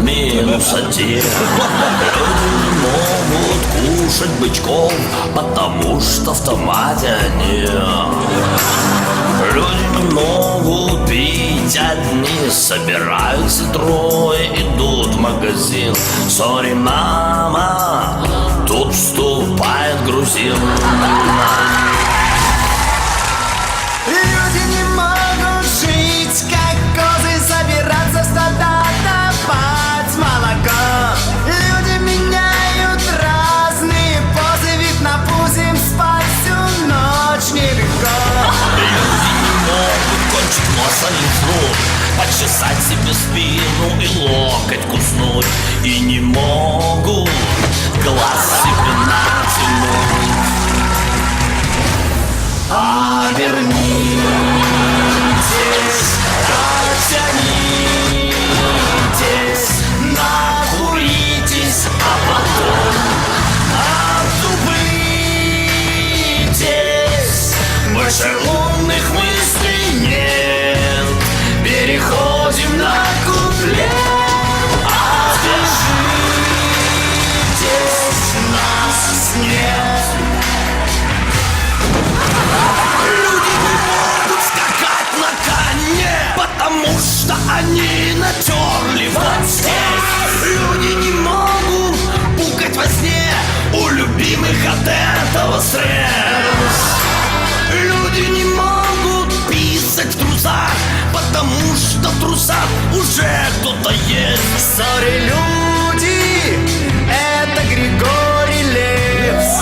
минус один Люди не могут кушать бычков, потому что в томате они. Люди не могут пить одни Собираются трое, идут в магазин. Сори, мама, тут вступает грузин. Люди спину и локоть куснуть И не могут глаз себе натянуть. А вернитесь, сад уже кто-то есть. Сори, люди, это Григорий Лепс.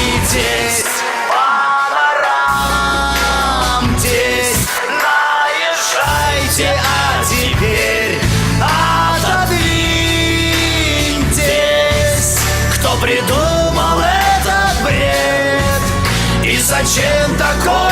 Уклубнитесь Понарамьтесь Наезжайте, а теперь отодвиньтесь. Кто придумал этот бред? И зачем такой